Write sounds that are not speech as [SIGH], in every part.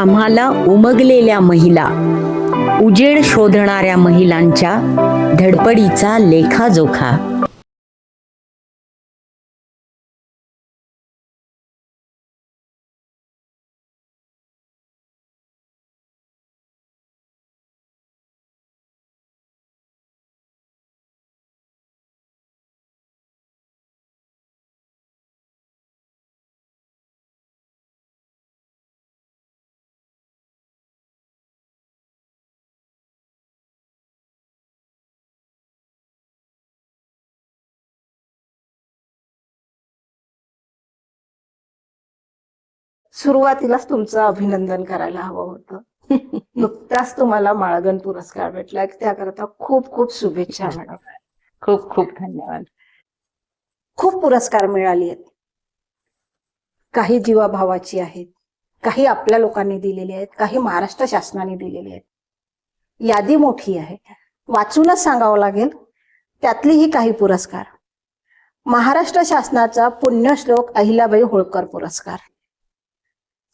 आम्हाला उमगलेल्या महिला उजेड शोधणाऱ्या महिलांच्या धडपडीचा लेखाजोखा. सुरुवातीलाच तुमचं अभिनंदन करायला हवं होतं. [LAUGHS] नुकताच तुम्हाला माळगण पुरस्कार भेटला. त्याकरता खूप खूप शुभेच्छा मॅडम. खूप खूप धन्यवाद. खूप पुरस्कार मिळाली आहेत. काही जीवाभावाची आहेत. काही आपल्या लोकांनी दिलेली आहेत. काही महाराष्ट्र शासनाने दिलेली आहेत. यादी मोठी आहे. वाचूनच सांगावं लागेल. त्यातलीही काही पुरस्कार. महाराष्ट्र शासनाचा पुण्यश्लोक अहिल्याबाई होळकर पुरस्कार.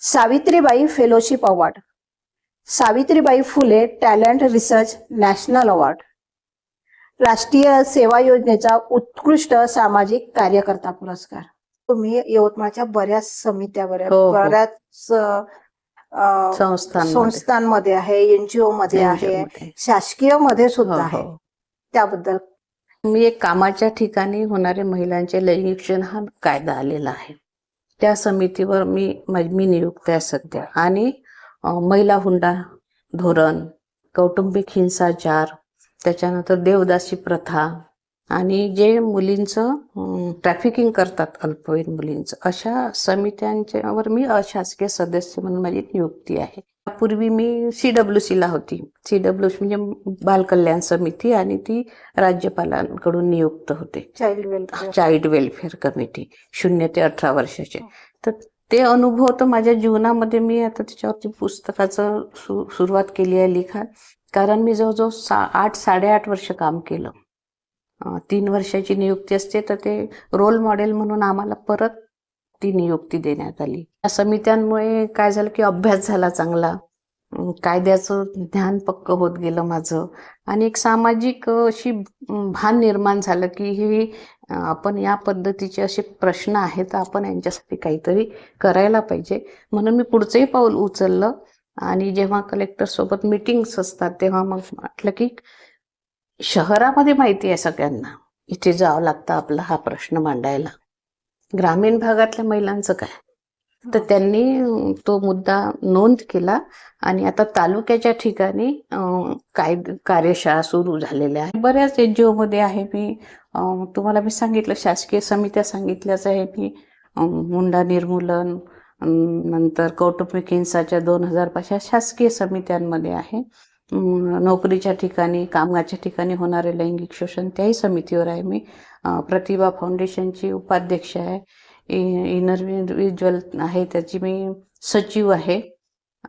Savitribai fellowship award Savitribai Phule talent research national award राष्ट्रीय सेवा योजनेचा उत्कृष्ट सामाजिक कार्यकर्ता पुरस्कार तुम्ही यवतमाळच्या बऱ्याच समित्या बऱ्याच हो, हो. बऱ्याच संस्थांमध्ये. आहे एनजीओ मध्ये आहे. शासकीयमध्ये हो, सुद्धा आहे. त्याबद्दल मी एक कामाच्या ठिकाणी होणारे महिलांचे लैंगिक शिक्षण हा कायदा आलेला आहे त्या समितीवर मी म- मी नियुक्त आहे सध्या. आणि महिला हुंडा धोरण कौटुंबिक हिंसाचार त्याच्यानंतर देवदासी प्रथा आणि जे मुलींचं ट्रॅफिकिंग करतात अल्पवयीन मुलींचं अशा समित्यांच्यावर मी अशासकीय सदस्य म्हणून माझी नियुक्ती आहे. त्यापूर्वी मी सी डब्ल्यू ला होती. सी डब्ल्यू म्हणजे बाल कल्याण समिती आणि ती राज्यपालांकडून नियुक्त होते. Child welfare child welfare committee शून्य ते अठरा वर्षाचे. तर ते अनुभव तर माझ्या जीवनामध्ये मी आता त्याच्यावरती पुस्तकाचं सु सुरुवात केली आहे लिखाण. कारण मी जवळजवळ सा आठ साडेआठ वर्ष काम केलं. तीन वर्षाची नियुक्ती असते तर ते रोल मॉडेल म्हणून आम्हाला परत ती नियुक्ती देण्यात आली. या समित्यांमुळे काय झालं की अभ्यास झाला चांगला. कायद्याचं ज्ञान पक्क होत गेलं माझं. आणि एक सामाजिक अशी भान निर्माण झालं की हे आपण या पद्धतीचे असे प्रश्न आहेत आपण यांच्यासाठी काहीतरी करायला पाहिजे. म्हणून मी पुढचंही पाऊल उचललं. आणि जेव्हा कलेक्टर सोबत मिटिंग्स असतात तेव्हा मग म्हटलं की शहरामध्ये माहिती आहे सगळ्यांना. इथे जावं लागतं आपला हा प्रश्न मांडायला. ग्रामीण भागातल्या महिलांचं काय? तर त्यांनी तो मुद्दा नोंद केला आणि आता तालुक्याच्या ठिकाणी काय कार्यशाळा सुरू झालेल्या आहे बऱ्याच एन जी मध्ये आहे मी तुम्हाला मी सांगितलं शासकीय समित्या सांगितल्याच आहे मी. मुंडा निर्मूलन नंतर कौटुंबिक हिंसाच्या दोन हजार पाचशे शासकीय समित्यांमध्ये आहे. नोकरीच्या ठिकाणी कामाच्या ठिकाणी होणारे लैंगिक शोषण त्याही समितीवर आहे मी. प्रतिभा फाउंडेशनची उपाध्यक्ष आहे. इनर विज्युअल आहे त्याची मी सचिव आहे.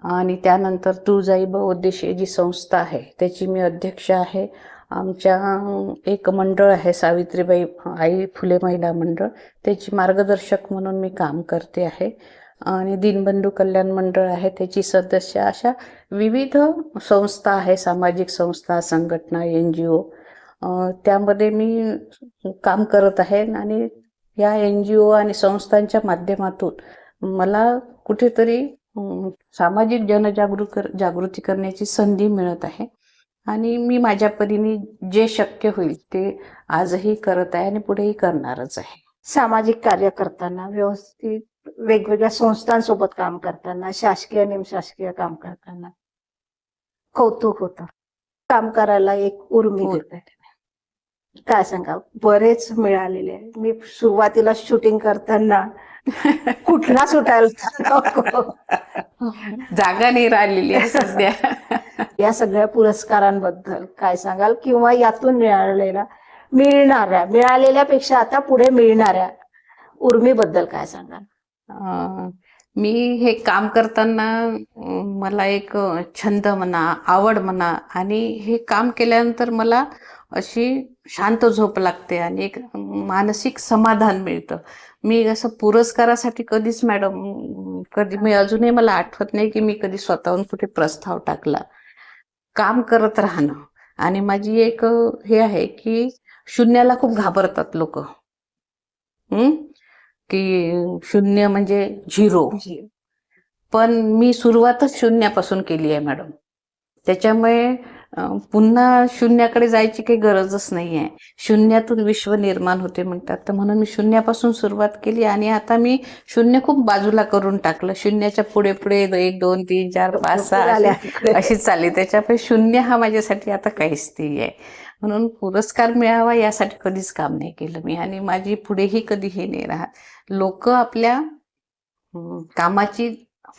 आणि त्यानंतर तुळजाई उद्देशीय जी संस्था आहे त्याची मी अध्यक्ष आहे. आमच्या एक मंडळ आहे सावित्रीबाई आई फुले महिला मंडळ. त्याची मार्गदर्शक म्हणून मी काम करते आहे. आणि दीनबंधू कल्याण मंडळ आहे त्याची सदस्य अशा विविध संस्था आहे सामाजिक संस्था संघटना एन जी ओ. त्यामध्ये मी काम करत आहे आणि या एन जी ओ आणि संस्थांच्या माध्यमातून मला कुठेतरी सामाजिक जनजागृत कर जागृती करण्याची संधी मिळत आहे. आणि मी माझ्या परीने जे शक्य होईल ते आजही करत आहे आणि पुढेही करणारच आहे. सामाजिक कार्य करताना व्यवस्थित वेगवेगळ्या संस्थांसोबत काम करताना शासकीय निमशासकीय काम करताना कौतुक होतं. काम करायला एक उर्मी उर्मी. काय सांगा? बरेच मिळालेले आहे मी सुरुवातीला शूटिंग करताना कुठला सुटायला जागा नाही राहिलेली आहे सध्या. या सगळ्या पुरस्कारांबद्दल काय सांगाल? किंवा यातून मिळालेल्या मिळणाऱ्या मिळालेल्यापेक्षा आता पुढे मिळणाऱ्या उर्मीबद्दल काय सांगाल? मी हे काम करताना मला एक छंद म्हणा आवड म्हणा आणि हे काम केल्यानंतर मला अशी शांत झोप लागते आणि एक मानसिक समाधान मिळतं. मी असं पुरस्कारासाठी कधीच मॅडम कधी मी अजूनही मला आठवत नाही की मी कधी स्वतःहून कुठे प्रस्ताव टाकला. काम करत राहणं. आणि माझी एक हे आहे की शून्याला खूप घाबरतात लोक. हम्म की शून्य म्हणजे झिरो. पण मी सुरुवातच शून्यापासून केली आहे मॅडम. त्याच्यामुळे पुन्हा शून्याकडे जायची काही गरजच नाही आहे शून्यातून विश्व निर्माण होते म्हणतात. तर म्हणून मी शून्यापासून सुरुवात केली आणि आता मी शून्य खूप बाजूला करून टाकलं. शून्याच्या पुढे पुढे एक दोन तीन चार पाच सहा अशी- चालली. त्याच्यामुळे शून्य हा माझ्यासाठी आता काहीच नाही आहे म्हणून पुरस्कार मिळावा यासाठी कधीच काम नाही केलं मी आणि माझी पुढेही कधी हे नाही राहत. लोक आपल्या कामाची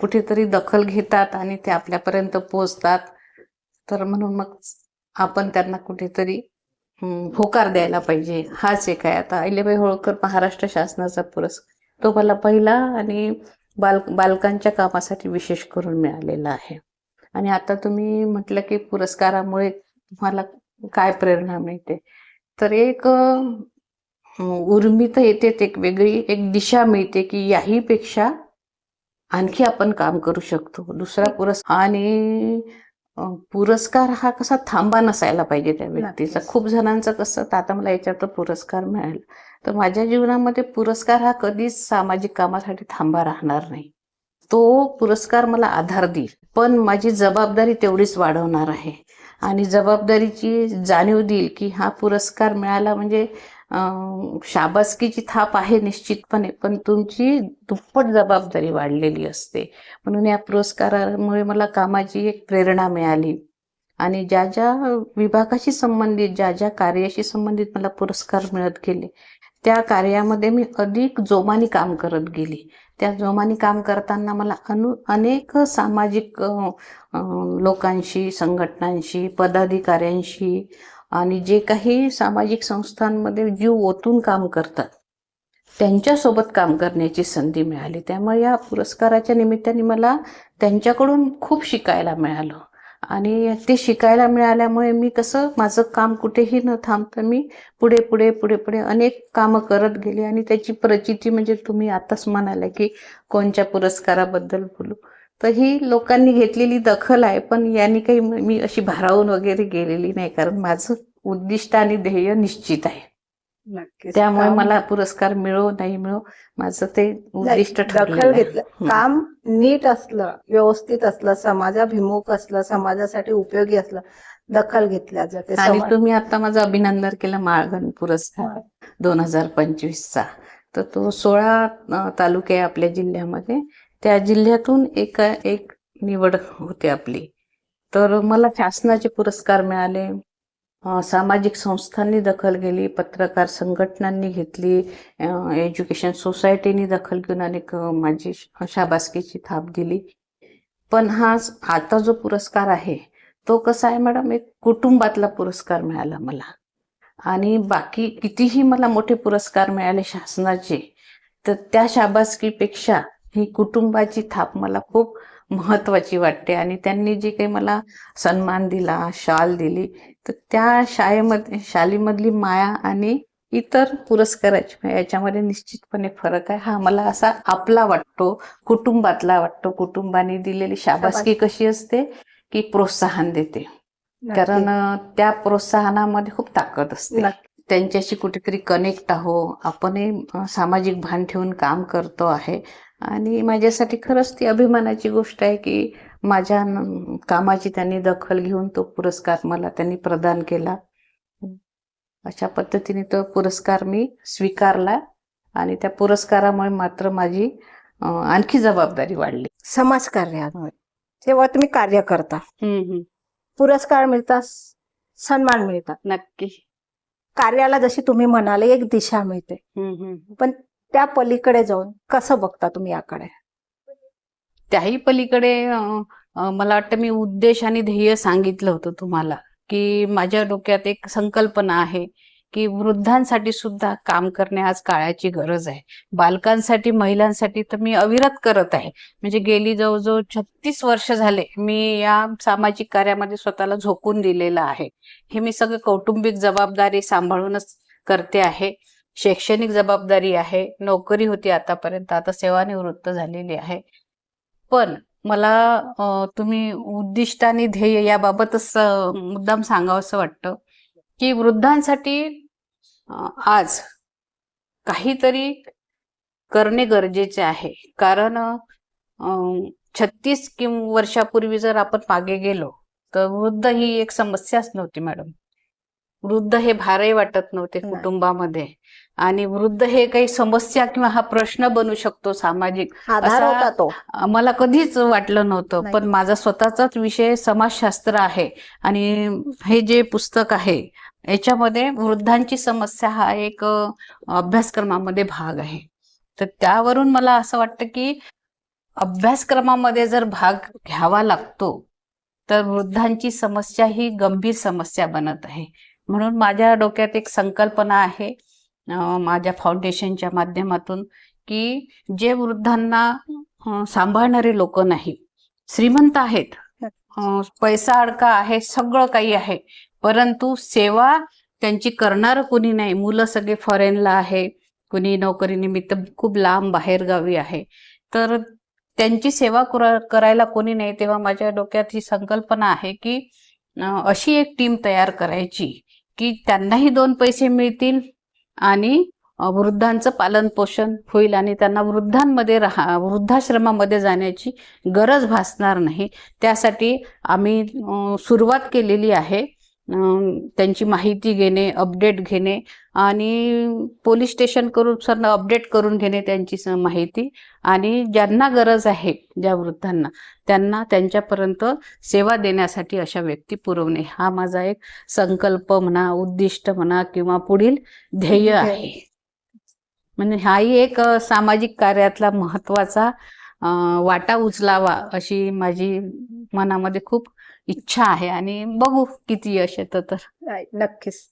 कुठेतरी दखल घेतात आणि ते आपल्यापर्यंत पोहोचतात. तर म्हणून मग आपण त्यांना कुठेतरी होकार द्यायला पाहिजे. हाच एक आहे. आता अहिल्याबाई होळकर महाराष्ट्र शासनाचा पुरस्कार तो मला पहिला आणि बाल बालकांच्या कामासाठी विशेष करून मिळालेला आहे. आणि आता तुम्ही म्हटलं की पुरस्कारामुळे तुम्हाला काय प्रेरणा मिळते? तर एक उर्मी तर येते एक वेगळी एक दिशा मिळते की याहीपेक्षा आणखी आपण काम करू शकतो. दुसरा पुरस्कार आणि पुरस्कार हा कसा थांबा नसायला पाहिजे त्या व्यक्तीचा. खूप जणांचं कसं तर आता मला याच्यात पुरस्कार मिळाला. तर माझ्या जीवनामध्ये पुरस्कार हा कधीच सामाजिक कामासाठी थांबा राहणार नाही. तो पुरस्कार मला आधार देईल. पण माझी जबाबदारी तेवढीच वाढवणार आहे. आणि जबाबदारीची जाणीव देईल की हा पुरस्कार मिळाला म्हणजे शाबासकीची थाप आहे निश्चितपणे पण तुमची दुप्पट जबाबदारी वाढलेली असते. म्हणून या पुरस्कारामुळे मला कामाची एक प्रेरणा मिळाली. आणि ज्या ज्या विभागाशी संबंधित ज्या ज्या कार्याशी संबंधित मला पुरस्कार मिळत गेले त्या कार्यामध्ये मी अधिक जोमाने काम करत गेली. त्या जोमाने काम करताना मला अनु अनेक सामाजिक लोकांशी संघटनांशी पदाधिकाऱ्यांशी आणि जे काही सामाजिक संस्थांमध्ये जीव ओतून काम करतात त्यांच्यासोबत काम करण्याची संधी मिळाली. त्यामुळे या पुरस्काराच्या निमित्ताने मला त्यांच्याकडून खूप शिकायला मिळालं. आणि ते शिकायला मिळाल्यामुळे मी कसं माझं काम कुठेही न थांबता मी पुढे पुढे पुढे पुढे अनेक कामं करत गेले. आणि त्याची प्रचिती म्हणजे तुम्ही आताच म्हणाला की कोणत्या पुरस्काराबद्दल बोलू. तर ही लोकांनी घेतलेली दखल आहे पण यांनी काही म- अशी भारावून वगैरे गेलेली नाही कारण माझं उद्दिष्ट आणि ध्येय निश्चित आहे. त्यामुळे मला पुरस्कार मिळो नाही मिळो माझं ते उद्दिष्ट दखल. घेतलं. काम नीट असलं व्यवस्थित असलं समाजाभिमुख असलं समाजासाठी उपयोगी असलं दखल घेतल्या जाते आणि तुम्ही आता माझं अभिनंदन केलं माळगण पुरस्कार दोन हजार पंचवीसचा तर तो सोळा तालुके आपल्या जिल्ह्यामध्ये त्या जिल्ह्यातून एक एक निवड होते आपली. तर मला शासनाचे पुरस्कार मिळाले. सामाजिक संस्थांनी दखल घेतली पत्रकार संघटनांनी घेतली एज्युकेशन सोसायटीनी दखल घेऊन अनेक माझी शाबासकीची थाप दिली. पण हा आता जो पुरस्कार आहे तो कसा आहे मॅडम? एक कुटुंबातला पुरस्कार मिळाला मला. आणि बाकी कितीही मला मोठे पुरस्कार मिळाले शासनाचे तर त्या शाबासकीपेक्षा ही कुटुंबाची थाप मला खूप महत्वाची वाटते. आणि त्यांनी जे काही मला सन्मान दिला शाल दिली तर त्या शाळेमध्ये शालीमधली माया आणि इतर पुरस्काराची याच्यामध्ये निश्चितपणे फरक आहे. हा मला असा आपला वाटतो कुटुंबातला वाटतो. कुटुंबाने दिलेली शाबासकी कशी असते की प्रोत्साहन देते. कारण त्या प्रोत्साहनामध्ये खूप ताकद असते. त्यांच्याशी कुठेतरी कनेक्ट आहो. आपणही सामाजिक भान ठेवून काम करतो आहे. आणि माझ्यासाठी खरंच ती अभिमानाची गोष्ट आहे की माझ्या कामाची त्यांनी दखल घेऊन तो पुरस्कार मला त्यांनी प्रदान केला. अशा पद्धतीने तो पुरस्कार मी स्वीकारला आणि त्या पुरस्कारामुळे मात्र माझी आणखी जबाबदारी वाढली. समाजकार्यात जेव्हा तुम्ही कार्य करता. पुरस्कार मिळतात सन्मान मिळतात नक्की. कार्याला जशी तुम्ही म्हणाले एक दिशा मिळते. पण त्या पलीकडे जाऊन कसं बघता तुम्ही याकडे? त्याही पलीकडे मला वाटतं मी उद्देश आणि ध्येय सांगितलं होतं तुम्हाला की माझ्या डोक्यात एक संकल्पना आहे की वृद्धांसाठी सुद्धा काम करणे आज काळाची गरज आहे. बालकांसाठी महिलांसाठी तर मी अविरत करत आहे. म्हणजे गेली जवळजवळ छत्तीस वर्ष झाले मी या सामाजिक कार्यामध्ये स्वतःला झोकून दिलेलं आहे. हे मी सगळं कौटुंबिक जबाबदारी सांभाळूनच करते आहे. शैक्षणिक जबाबदारी आहे नोकरी होती आतापर्यंत आता सेवानिवृत्त झालेली आहे. पण मला तुम्ही उद्दिष्ट आणि ध्येय याबाबतच मुद्दाम मुद्दाम सांगावंसं वाटतं की वृद्धांसाठी आज काहीतरी करणे गरजेचे आहे. कारण छत्तीस कि वर्षापूर्वी जर आपण मागे गेलो तर वृद्ध ही एक समस्याच नव्हती मॅडम. वृद्ध हे भारही वाटत नव्हते. कुटुंबामध्ये. आणि वृद्ध हे काही समस्या किंवा हा प्रश्न बनू शकतो सामाजिक. होता तो. मला कधीच वाटलं नव्हतं. पण माझा स्वतःचाच विषय समाजशास्त्र आहे. आणि हे जे पुस्तक आहे याच्यामध्ये वृद्धांची समस्या हा एक अभ्यासक्रमामध्ये भाग आहे. तर त्यावरून मला असं वाटतं की अभ्यासक्रमामध्ये जर भाग घ्यावा लागतो तर वृद्धांची समस्या ही गंभीर समस्या बनत आहे. म्हणून माझ्या डोक्यात एक संकल्पना आहे माझ्या फाउंडेशनच्या माध्यमातून की जे वृद्धांना सांभाळणारे लोक नाही श्रीमंत आहेत पैसा अडका आहे सगळं काही आहे परंतु सेवा त्यांची करणार कोणी नाही. मुलं सगळे फॉरेनला आहे कुणी नोकरीनिमित्त खूप लांब बाहेर गावी आहे. तर त्यांची सेवा करायला कोणी नाही तेव्हा माझ्या डोक्यात ही संकल्पना आहे की अशी एक टीम तयार करायची. की त्यांनाही दोन पैसे मिळतील आणि वृद्धांचं पालन पोषण होईल आणि त्यांना वृद्धांमध्ये राहा वृद्धाश्रमामध्ये जाण्याची गरज भासणार नाही. त्यासाठी आम्ही सुरुवात केलेली आहे. त्यांची माहिती घेणे अपडेट घेणे आणि पोलीस स्टेशन करून सर अपडेट करून घेणे त्यांची माहिती. आणि ज्यांना गरज आहे ज्या वृद्धांना त्यांना त्यांच्यापर्यंत सेवा देण्यासाठी अशा व्यक्ती पुरवणे. हा माझा एक संकल्प म्हणा उद्दिष्ट म्हणा किंवा पुढील ध्येय आहे. म्हणजे हाही एक सामाजिक कार्यातला महत्त्वाचा वाटा उचलावा अशी माझी मनामध्ये खूप इच्छा आहे आणि बघू किती यश येतं तर. नक्कीच.